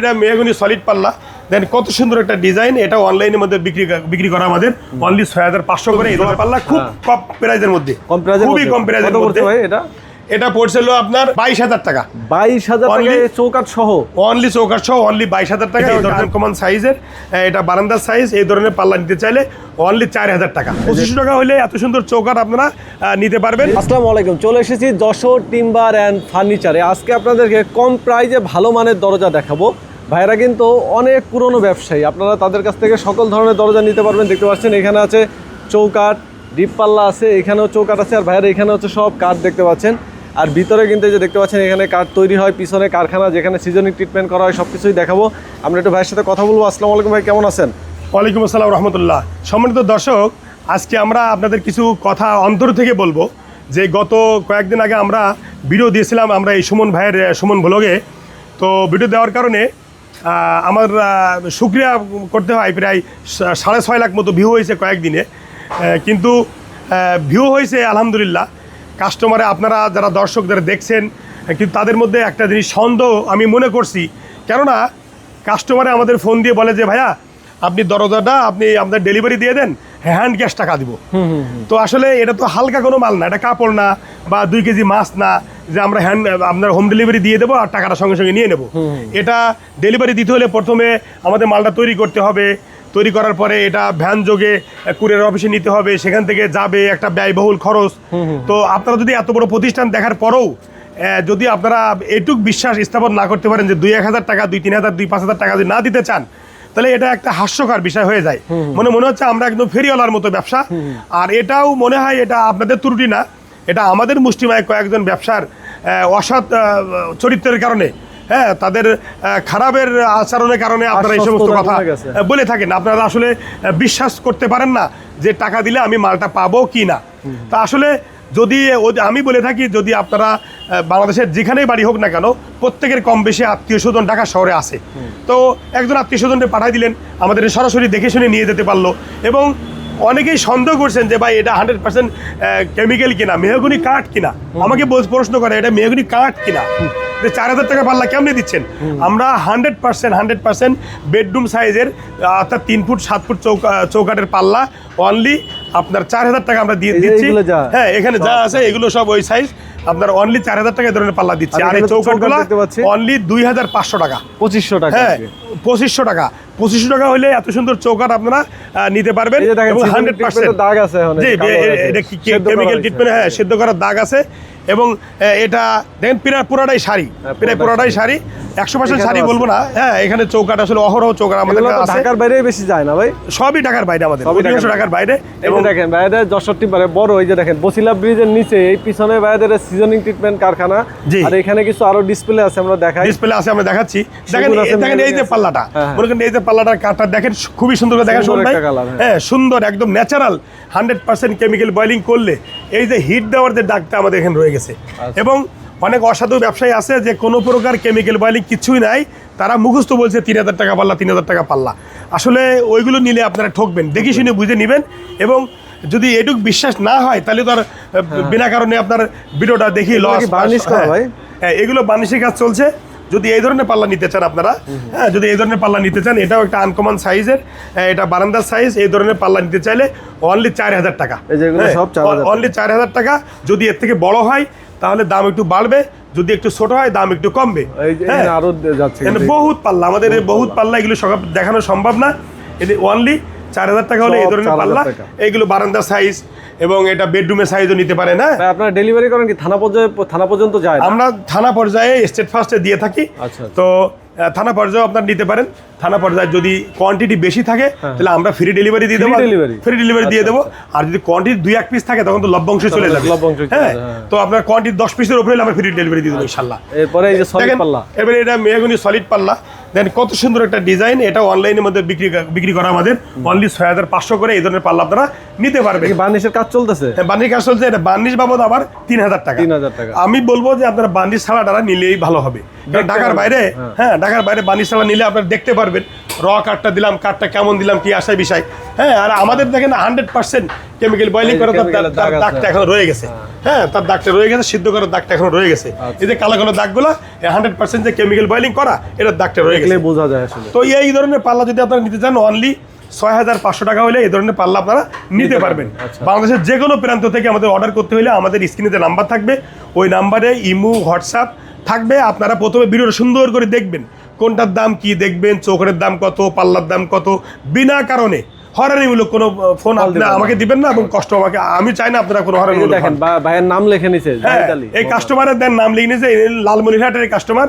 এটা মেহগুনি সলিড পাল্লা। দেন কত সুন্দর একটা ডিজাইন এটা অনলাইনের মধ্যে বিক্রি বিক্রি করা আমাদের। অনলি ছয় হাজার পাঁচশো করে এই পাল্লা খুব কম প্রাইজের মধ্যে। খুবই কম প্রাইজের মধ্যে। ভাই এটা? এটা পড়ছিল আপনার বাইশ হাজার টাকা। বাইশ হাজার চৌকাট সহ। অনলি চৌকাঠ সহ অনলি বাইশ হাজার টাকা। এই ধরনের কমান সাইজের এটা বারান্দার সাইজ এই ধরনের পাল্লা নিতে চাইলে অনলি চার হাজার টাকা। পঁচিশশো টাকা হলে এত সুন্দর চৌকাঠ আপনারা নিতে পারবেন। আসসালামু আলাইকুম চলে এসেছি যশোর টিম্বার অ্যান্ড ফার্নিচারে আজকে আপনাদেরকে কম প্রাইজে ভালো মানের দরজা দেখাবো। ভাইরা কিন্তু অনেক পুরনো ব্যবসায়ী। আপনারা তাদের কাছ থেকে সকল ধরনের দরজা নিতে পারবেন, দেখতে পাচ্ছেন এখানে আছে চৌকাঠ, ডিপ পাল্লা আছে, এখানেও চৌকাঠ আছে, আর ভাইরা এখানে হচ্ছে সব কাঠ দেখতে পাচ্ছেন। আর ভিতরে কিন্তু যে দেখতে পাচ্ছেন, এখানে কাঠ তৈরি হয়, পিছনে কারখানা যেখানে সিজনিং ট্রিটমেন্ট করা হয় সব কিছুই দেখাবো। আমরা একটু ভাইয়ের সাথে কথা বলব। আসসালামু আলাইকুম ভাই, কেমন আছেন? ওয়ালাইকুম আসসালাম রহমতুল্লাহ। সম্মানিত দর্শক, আজকে আমরা আপনাদের কিছু কথা অন্তর থেকে বলব। যে গত কয়েকদিন আগে আমরা ভিডিও দিয়েছিলাম, আমরা এই সুমন ভাইয়ের, সুমন ব্লগে। তো ভিডিও দেওয়ার কারণে আমার আহ, শুক্রিয়া করতে হয় প্রায় সাড়ে ছয় লাখ মতো ভিউ হয়েছে কয়েকদিনে। কিন্তু ভিউ হয়েছে আলহামদুলিল্লাহ। কাস্টমারে আপনারা যারা দর্শক যারা দেখছেন কিন্তু তাদের মধ্যে একটা জিনিস সন্দেহ আমি মনে করছি। কেননা কাস্টমারে আমাদের ফোন দিয়ে বলে যে ভাইয়া আপনি দরজাটা আপনি আপনার ডেলিভারি দিয়ে দেন হ্যান্ড ক্যাশ টাকা দিব। তো আসলে এটা তো হালকা কোনো মাল না এটা কাপড় না বা দুই কেজি মাছ না। যে আমরা হ্যান্ড আপনার হোম ডেলিভারি দিয়ে দেবো আর টাকাটা সঙ্গে সঙ্গে নিয়ে নেব। এটা ডেলিভারি দিতে হলে প্রথমে আমাদের মালটা তৈরি করতে হবে। তৈরি করার পরে এটা ভ্যান যোগে কুরিয়ার অফিসে নিতে হবে। সেখান থেকে যাবে একটা ব্যয়বহুল খরচ। তো আপনারা যদি এত বড় প্রতিষ্ঠান দেখার পরেও যদি আপনারা এটুক বিশ্বাস স্থাপন না করতে পারেন যে দুই এক হাজার টাকা দুই তিন হাজার দুই পাঁচ হাজার টাকা যদি না দিতে চান তাহলে এটা একটা হাস্যকর বিষয় হয়ে যায়। মনে মনে হচ্ছে আমরা একদম ফেরিওয়ালার মতো ব্যবসা। আর এটাও মনে হয় এটা আপনাদের ত্রুটি না। এটা আমাদের মুষ্টিমায় কয়েকজন ব্যবসার অসৎ চরিত্রের কারণে হ্যাঁ তাদের খারাপের আচরণের কারণে আপনারা এই সমস্ত কথা বলে থাকেন। আপনারা আসলে বিশ্বাস করতে পারেন না যে টাকা দিলে আমি মালটা পাবো কি না। তা আসলে যদি আমি বলে থাকি যদি আপনারা বাংলাদেশের যেখানেই বাড়ি হোক না কেন প্রত্যেকের কম বেশি আত্মীয় স্বজন ঢাকা শহরে আছে। তো একজন আত্মীয় স্বজনকে পাঠাই দিলেন আমাদের সরাসরি দেখে শুনে নিয়ে যেতে পারল এবং অনেকেই সন্দেহ করছেন যে ভাই এটা হান্ড্রেড পার্সেন্ট কেমিক্যাল কিনা মেহগুনি কাঠ কিনা। আমাকে প্রশ্ন করে এটা মেহগুনি কাঠ কিনা? যে চার হাজার টাকা পাল্লা কেমনে দিচ্ছেন? আমরা hundred percent hundred percent bedroom সাইজের অর্থাৎ তিন ফুট সাত ফুট চৌকা চৌকাটের পাল্লা অনলি আপনার চার হাজার টাকা আমরা দিয়ে দিচ্ছি। হ্যাঁ এখানে যা আছে এগুলো সব ওই সাইজ আপনার অনলি চার হাজার টাকা ধরনের পাল্লা দিচ্ছি। আর এই চৌকাটগুলো। অনলি দুই হাজার পাঁচশো টাকা। পঁচিশশো টাকা হ্যাঁ পঁচিশশো টাকা। পঁচিশশো টাকা হলে এত সুন্দর চৌকাট আপনারা নিতে পারবেন এবং হান্ড্রেড পার্সেন্ট দাগ আছে কেমিক্যাল ট্রিটমেন্ট হ্যাঁ সেদ্ধ করার দাগ আছে। এবং এটা দেখেন প্রায় পুরাটাই শাড়ি। হ্যাঁ, প্রায় পুরোটাই শাড়ি। একশো পার্সেন্ট শাড়ি বলব না। হ্যাঁ এখানে চৌকাট আসলে অহরহ চৌকাট আমাদের ঢাকার বাইরে বেশি যায় না ভাই? সবই ঢাকার বাইরে আমাদের অধিকাংশ ঢাকার বাইরে। এবং দেখেন ভাইদের যশোর টিম্বারে বড় এই যে দেখেন বসিলা ব্রিজের নিচে এই পিছনে ভাইদের সিজনিং ট্রিটমেন্ট কারখানা। আর এখানে কিছু আরও ডিসপ্লে আছে আমরা দেখাই। ডিসপ্লে আছে আমরা দেখাচ্ছি। দেখেন এই- দেখেন এই যে পাল্লাটা। হ্যাঁ, হ্যাঁ। মনে করেন এই যে পাল্লাটার কাঠটা দেখেন খুবই সুন্দর করে দেখেন সুন্দর ভাই হ্যাঁ। সুন্দর একদম natural hundred percent chemical boiling করলে এই যে হিট দেওয়ার যে দাগটা আমাদের এখানে রয়ে গেছে। আচ্ছা। এবং অনেক অসাধু ব্যবসায়ী আছে যে কোনো প্রকার কেমিক্যাল বয়লিং কিছুই নাই তারা মুখস্থ বলছে তিন হাজার টাকা পাল্লা তিন হাজার টাকা পাল্লা। আসলে ওইগুলো নিলে আপনারা ঠকবেন দেখি শুনে বুঝে নেবেন এবং যদি এটুক বিশ্বাস না হয় তাহলে তো আর বিনা কারণে আপনার ভিডিওটা দেখি লস? হ্যাঁ। এগুলো বাণিজ্যিক কাজ চলছে। যদি এই ধরনের পাল্লা নিতে চান আপনারা হ্যাঁ যদি এই ধরনের পাল্লা নিতে চান এটাও একটা আনকমন সাইজের এটা বারান্দার সাইজ এই ধরনের পাল্লা নিতে চাইলে অনলি চার হাজার টাকা। এই যে এগুলো সব 4,000 টাকা। অনলি চার হাজার টাকা। যদি এর থেকে বড় হয় তাহলে দাম একটু বাড়বে। যদি একটু ছোট হয় দাম একটু কমবে। হ্যাঁ। বহুত পাল্লা। আমাদের এই বহুত পাল্লা। এগুলো সব দেখানো সম্ভব না। এটি অনলি চার হাজার টাকা হলে এই ধরনের পাল্লা। এইগুলো বারান্দার সাইজ এবং এটা বেডরুমের সাইজও নিতে পারেন হ্যাঁ আপনারা ডেলিভারি করেন কি? থানা পর্যায়ে থানা পর্যন্ত যায় আমরা থানা পর্যায়ে স্টেট ফার্স্টে দিয়ে থাকি। আচ্ছা। তো থানা পর্যায়ে আপনার নিতে পারেন। থানা পর্যায়ে যদি কোয়ান্টিটি বেশি থাকে তাহলে আমরা ফ্রি ডেলিভারি দিয়ে দেবো। ফ্রি ডেলিভারি দিয়ে দেবো। আর যদি কোয়ান্টিটি দুই এক পিস থাকে তখন তো লভ্যাংশ চলে যাবে। লভ্যাংশ চলে হ্যাঁ হ্যাঁ। তো আপনার কোয়ান্টিটি দশ পিসের উপরে আমরা ফ্রি ডেলিভারি দিয়ে দেবো ইনশাল্লাহ এরপরে এই যে সলিড পাল্লা। এবারে এটা মেহগুনি সলিড পাল্লা। দেন কত সুন্দর একটা ডিজাইন এটা অনলাইনের মধ্যে বিক্রি বিক্রি করা আমাদের। অনলি ছয় হাজার পাঁচশো করে এই ধরনের পাল্লা আপনারা নিতে পারবে বার্নিশের কাজ চলতেছে? হ্যাঁ, বার্নিশ কাজ চলছে এটা বার্নিশ বাবদ আবার তিন হাজার টাকা। 3,000 টাকা। আমি বলব যে আপনারা বার্নিশ ছাড়া তারা নিলেই ভালো হবে। কারণ ঢাকার বাইরে হ্যাঁ। হ্যাঁ ঢাকার বাইরে বার্নিশ ছাড়া নিলে আপনারা দেখতে পারবেন। র কাঠটা দিলাম কাঠটা কেমন দিলাম কি আশায় বিষয়? হ্যাঁ আর আমাদের দেখেন হান্ড্রেড পার্সেন্ট কেমিক্যাল বয়লিং করা তার- দাগটা এখনও রয়ে গেছে। হ্যাঁ। তার দাগটা রয়ে গেছে সিদ্ধ করার দাগটা এখনও রয়ে গেছে। আচ্ছা। এই যে কালো কালো দাগগুলো হান্ড্রেড পার্সেন্ট যে কেমিক্যাল বয়লিং করা এটার দাগটা রয়ে গেলে বোঝা যায় তো এই ধরনের পাল্লা যদি আপনারা নিতে চান অনলি ছয় হাজার পাঁচশো টাকা হলে এই ধরনের পাল্লা আপনারা নিতে পারবেন। আচ্ছা। বাংলাদেশের যে কোনো প্রান্ত থেকে আমাদের অর্ডার করতে হলে আমাদের স্ক্রিনে যে নাম্বার থাকবে ওই নাম্বারে ইমু হোয়াটসঅ্যাপ থাকবে। আপনারা প্রথমে ভিডিওটা সুন্দর করে দেখবেন। কোনটার দাম কি দেখবেন চোখের দাম কত পাল্লার দাম কত বিনা কারণে। হরানিমূলক কোনো ফোন আপনি। আমাকে দিবেন না এবং কষ্ট আমাকে আমি চাই না আপনারা কোনো হরানিমূলক দেখেন ভাইয়ের নাম লিখে নিছে হ্যাঁ এই কাস্টমারের দেন নাম লিখে ইনি লালমনিরহাটের কাস্টমার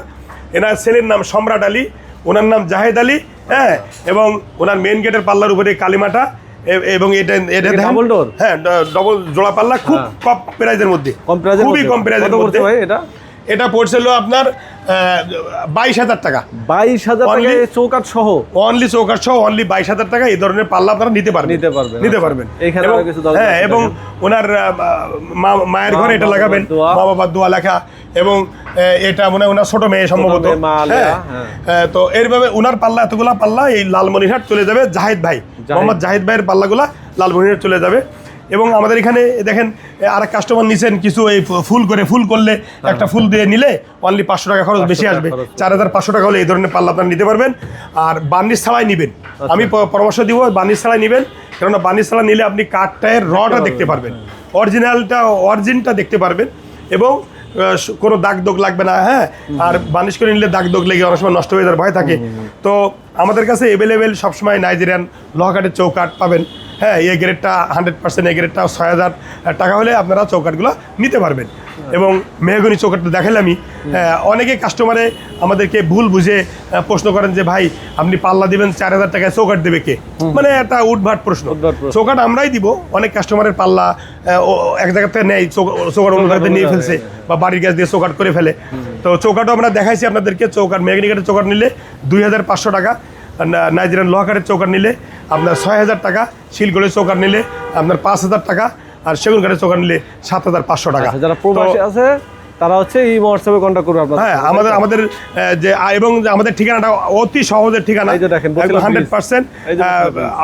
এনার ছেলের নাম সম্রাট আলী ওনার নাম জাহেদ আলী হ্যাঁ এবং ওনার মেন গেটের পাল্লার উপরে কালিমাটা এবং এটা এটা double door? হ্যাঁ ডবল জোড়া পাল্লা খুব কম প্রাইজের মধ্যে। খুবই কম প্রাইজের মধ্যে। এটা? এটা পড়ছিল আপনার বাইশ হাজার টাকা। বাইশ হাজার টাকায় চৌকাট সহ। অনলি চৌকার সহ অনলি বাইশ হাজার টাকা এই ধরনের পাল্লা আপনারা নিতে পারবেন। নিতে পারবেন, নিতে আচ্ছা। পারবেন। হ্যাঁ এবং ওনার মায়ের ঘরে এটা লাগাবেন। মা বাবার দোয়া লেখা এবং এটা মনে ওনার ছোট মেয়ে সম্ভবত। হ্যাঁ হ্যাঁ। তো এইভাবে ওনার পাল্লা এতগুলা পাল্লা এই লালমনিরহাট চলে যাবে জাহিদ ভাই মোহাম্মদ জাহিদ ভাইয়ের পাল্লাগুলা লালমনিরহাট চলে যাবে। এবং আমাদের এখানে দেখেন আর এক কাস্টমার নিছেন কিছু এই ফুল করে ফুল করলে একটা ফুল দিয়ে নিলে অনলি পাঁচশো টাকা খরচ বেশি আসবে। চার হাজার পাঁচশো টাকা হলে এই ধরনের পাল্লা আপনারা নিতে পারবেন। আর বার্নিশ ছাড়াই নেবেন। আচ্ছা। আমি পরামর্শ দিব বার্নিশ ছাড়াই নেবেন। কেননা বার্নিশ ছাড়া নিলে আপনি কাঠটায়ের রটা দেখতে পারবেন। অরিজিনালটা অরিজিনটা দেখতে পারবেন। এবং কোনো দাগ দোগ লাগবে না হ্যাঁ? আর বার্নিশ করে নিলে দাগ দোগ লেগে অনেক সময় নষ্ট হয়ে যাওয়ার ভয় থাকে। তো আমাদের কাছে অ্যাভেলেবেল সবসময় নাইজেরিয়ান লোহাকাঠের চৌকাঠ পাবেন। হ্যাঁ এই গ্রেডটা হান্ড্রেড পার্সেন্ট এই গ্রেডটা ছয় হাজার টাকা হলে আপনারা চৌকাঠগুলো নিতে পারবেন। এবং মেহগনি চৌকাঠটা দেখালামই অনেকে কাস্টমারে আমাদেরকে ভুল বুঝে প্রশ্ন করেন যে ভাই আপনি পাল্লা দিবেন চার হাজার টাকায় চৌকাঠ দেবে কে? মানে একটা উঠভাট প্রশ্ন। চৌকাঠ আমরাই দিব অনেক কাস্টমারের পাল্লা এক জায়গা থেকে নেয় চৌ- চৌকাঠ অন্য জায়গাতে নিয়ে ফেলছে বা বাড়ির গ্যাস দিয়ে চৌকাঠ করে ফেলে। তো চৌকাঠও আমরা দেখাইছি আপনাদেরকে চৌকাঠ মেঘনিকাটের চৌকাঠ নিলে দুই হাজার পাঁচশো টাকা নাইজেরিয়ান লোহাকারের চৌকাঠ নিলে আপনার ছয় হাজার টাকা শিলগড়ের চৌকার নিলে আপনার পাঁচ হাজার টাকা আর সেগুন কাঠের চৌকার নিলে সাত হাজার পাঁচশো টাকা। আচ্ছা, যারা প্রবাসী আছে তারা হচ্ছে এই হোয়াটসঅ্যাপে কন্ট্যাক্ট করবে আপনারা হ্যাঁ আমাদের আমাদের যে এবং আমাদের ঠিকানাটা অতি সহজের ঠিকানা। এই যে দেখেন, হান্ড্রেড পার্সেন্ট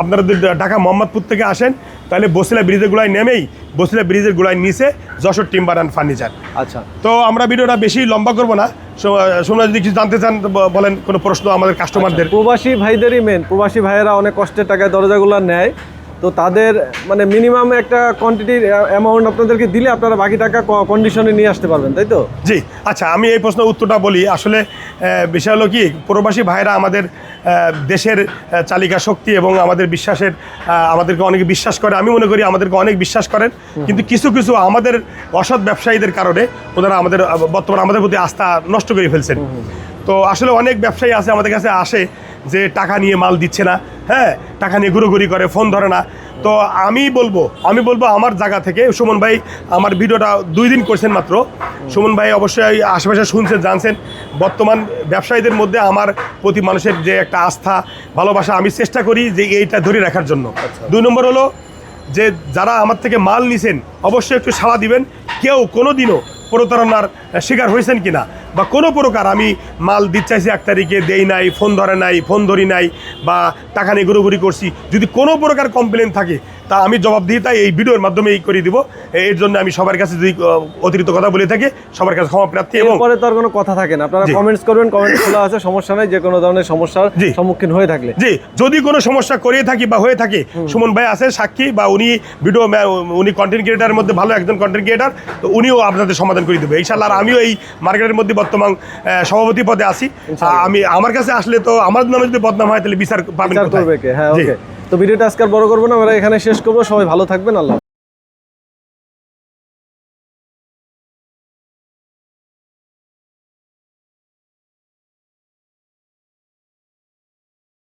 আপনারা যদি ঢাকা মোহাম্মদপুর থেকে আসেন তাহলে বসিলা ব্রিজের গুলায় নেমেই বসিলা ব্রিজের গুলায় নিচে যশোর টিম্বার অ্যান্ড ফার্নিচার আচ্ছা। তো আমরা ভিডিওটা বেশি লম্বা করব না। তোমরা যদি কিছু জানতে চান বলেন কোনো প্রশ্ন আমাদের কাস্টমারদের প্রবাসী ভাইদেরই মেন প্রবাসী ভাইয়েরা অনেক কষ্টের টাকায় দরজাগুলো নেয়। তো তাদের মানে মিনিমাম একটা কোয়ান্টিটির অ্যামাউন্ট আপনাদেরকে দিলে আপনারা বাকি টাকা কন্ডিশনে নিয়ে আসতে পারবেন তাই তো? জি আচ্ছা আমি এই প্রশ্নের উত্তরটা বলি। আসলে বিষয় হলো কি প্রবাসী ভাইরা আমাদের দেশের চালিকা শক্তি এবং আমাদের বিশ্বাসের আমাদেরকে অনেকে বিশ্বাস করে আমি মনে করি আমাদেরকে অনেক বিশ্বাস করেন। কিন্তু কিছু কিছু আমাদের অসৎ ব্যবসায়ীদের কারণে ওনারা আমাদের বর্তমানে আমাদের প্রতি আস্থা নষ্ট করে ফেলছেন। তো আসলে অনেক ব্যবসায়ী আছে আমাদের কাছে আসে যে টাকা নিয়ে মাল দিচ্ছে না হ্যাঁ টাকা নিয়ে ঘুরোঘুরি করে ফোন ধরে না। তো আমি বলব আমি বলব আমার জায়গা থেকে সুমন ভাই আমার ভিডিওটা দুই দিন করছেন মাত্র। সুমন ভাই অবশ্যই আশেপাশে শুনছেন জানছেন। বর্তমান ব্যবসায়ীদের মধ্যে আমার প্রতি মানুষের যে একটা আস্থা ভালোবাসা আমি চেষ্টা করি যে এইটা ধরে রাখার জন্য। দুই নম্বর হলো যে যারা আমার থেকে মাল নিছেন অবশ্যই একটু সাড়া দিবেন। কেউ কোনো দিনও প্রতারণার শিকার হয়েছেন কিনা। বা কোনো প্রকার আমি মাল দিতে চাইছি এক তারিখে, দেই নাই, ফোন ধরে নাই, ফোন ধরি নাই বা টাকা নিয়ে ঘুরোঘুরি করছি, যদি কোনো প্রকার কমপ্লেন থাকে তা আমি জবাব দিয়ে তাই এই ভিডিওর মাধ্যমে এই করে দিব। এর জন্য আমি সবার কাছে যদি অতিরিক্ত কথা বলে থাকি সবার কাছে ক্ষমা প্রার্থী এবং এরপরে তো আর কোনো কথা থাকে না। আপনারা কমেন্টস করবেন কমেন্ট খোলা আছে সমস্যা নাই যে কোনো ধরনের সমস্যার সম্মুখীন হয়ে থাকলে। জি যদি কোনো সমস্যা করে থাকি বা হয়ে থাকে সুমন ভাই আছে সাক্ষী বা উনি ভিডিও উনি কন্টেন্ট ক্রিয়েটারের মধ্যে ভালো একজন কন্টেন্ট ক্রিয়েটার তো উনিও আপনাদের সমাধান করে দেবে। ইনশাল্লাহ আর আমিও এই মার্কেটের মধ্যে বর্তমান সভাপতি পদে আছি। আমি আমার কাছে আসলে তো আমার নামে যদি বদনাম হয় তাহলে বিচার পাবেন হ্যাঁ। ওকে তো ভিডিওটা আজকে বড় করব না আমরা এখানে শেষ করব। সবাই ভালো থাকবেন আল্লাহ